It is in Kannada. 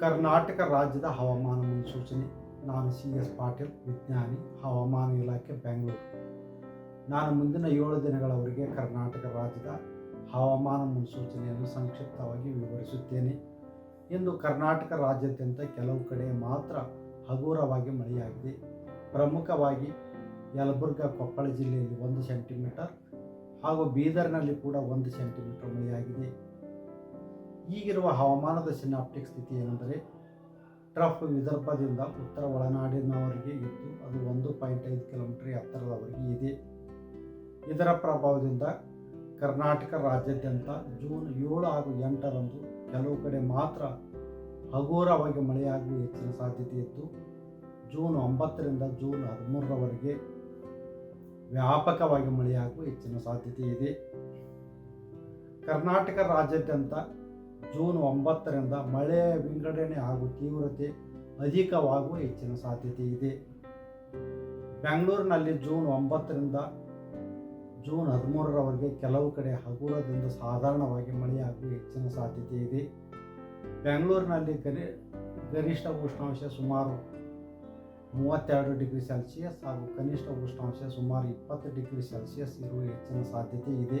ಕರ್ನಾಟಕ ರಾಜ್ಯದ ಹವಾಮಾನ ಮುನ್ಸೂಚನೆ. ನಾನು ಸಿ ಎಸ್ ಪಾಟೀಲ್, ವಿಜ್ಞಾನಿ, ಹವಾಮಾನ ಇಲಾಖೆ, ಬೆಂಗಳೂರು. ನಾನು ಮುಂದಿನ ಏಳು ದಿನಗಳವರೆಗೆ ಕರ್ನಾಟಕ ರಾಜ್ಯದ ಹವಾಮಾನ ಮುನ್ಸೂಚನೆಯನ್ನು ಸಂಕ್ಷಿಪ್ತವಾಗಿ ವಿವರಿಸುತ್ತೇನೆ. ಇಂದು ಕರ್ನಾಟಕ ರಾಜ್ಯಾದ್ಯಂತ ಕೆಲವು ಕಡೆ ಮಾತ್ರ ಹಗುರವಾಗಿ ಮಳೆಯಾಗಿದೆ. ಪ್ರಮುಖವಾಗಿ ಯಲಬುರ್ಗ, ಕೊಪ್ಪಳ ಜಿಲ್ಲೆಯಲ್ಲಿ ಒಂದು ಸೆಂಟಿಮೀಟರ್ ಹಾಗೂ ಬೀದರ್ನಲ್ಲಿ ಕೂಡ ಒಂದು ಸೆಂಟಿಮೀಟರ್ ಮಳೆಯಾಗಿದೆ. ಈಗಿರುವ ಹವಾಮಾನದ ಸಿನಾಪ್ಟಿಕ್ ಸ್ಥಿತಿ ಏನೆಂದರೆ, ಟ್ರಫ್ ವಿದರ್ಭದಿಂದ ಉತ್ತರ ಒಳನಾಡಿನವರೆಗೆ ಇದ್ದು, ಅದು ಒಂದು ಪಾಯಿಂಟ್ ಐದು ಕಿಲೋಮೀಟರ್ ಎತ್ತರದವರೆಗೆ ಇದೆ. ಇದರ ಪ್ರಭಾವದಿಂದ ಕರ್ನಾಟಕ ರಾಜ್ಯಾದ್ಯಂತ ಜೂನ್ ಏಳು ಹಾಗೂ ಎಂಟರಂದು ಕೆಲವು ಕಡೆ ಮಾತ್ರ ಹಗುರವಾಗಿ ಮಳೆಯಾಗುವ ಹೆಚ್ಚಿನ ಸಾಧ್ಯತೆ ಇದ್ದು, ಜೂನ್ ಒಂಬತ್ತರಿಂದ ಜೂನ್ ಹದಿಮೂರರವರೆಗೆ ವ್ಯಾಪಕವಾಗಿ ಮಳೆಯಾಗುವ ಹೆಚ್ಚಿನ ಸಾಧ್ಯತೆ ಇದೆ. ಕರ್ನಾಟಕ ರಾಜ್ಯಾದ್ಯಂತ ಜೂನ್ ಒಂಬತ್ತರಿಂದ ಮಳೆ ವಿಂಗಡಣೆ ಹಾಗೂ ತೀವ್ರತೆ ಅಧಿಕವಾಗುವ ಹೆಚ್ಚಿನ ಸಾಧ್ಯತೆ ಇದೆ. ಬೆಂಗಳೂರಿನಲ್ಲಿ ಜೂನ್ ಒಂಬತ್ತರಿಂದ ಜೂನ್ ಹದಿಮೂರರವರೆಗೆ ಕೆಲವು ಕಡೆ ಹಗುರದಿಂದ ಸಾಧಾರಣವಾಗಿ ಮಳೆಯಾಗುವ ಹೆಚ್ಚಿನ ಸಾಧ್ಯತೆ ಇದೆ. ಬೆಂಗಳೂರಿನಲ್ಲಿ ಗರಿ, ಗರಿಷ್ಠ ಉಷ್ಣಾಂಶ ಸುಮಾರು ಮೂವತ್ತೆರಡು ಡಿಗ್ರಿ ಸೆಲ್ಸಿಯಸ್ ಹಾಗೂ ಕನಿಷ್ಠ ಉಷ್ಣಾಂಶ ಸುಮಾರು ಇಪ್ಪತ್ತು ಡಿಗ್ರಿ ಸೆಲ್ಸಿಯಸ್ ಇರುವ ಹೆಚ್ಚಿನ ಸಾಧ್ಯತೆ ಇದೆ.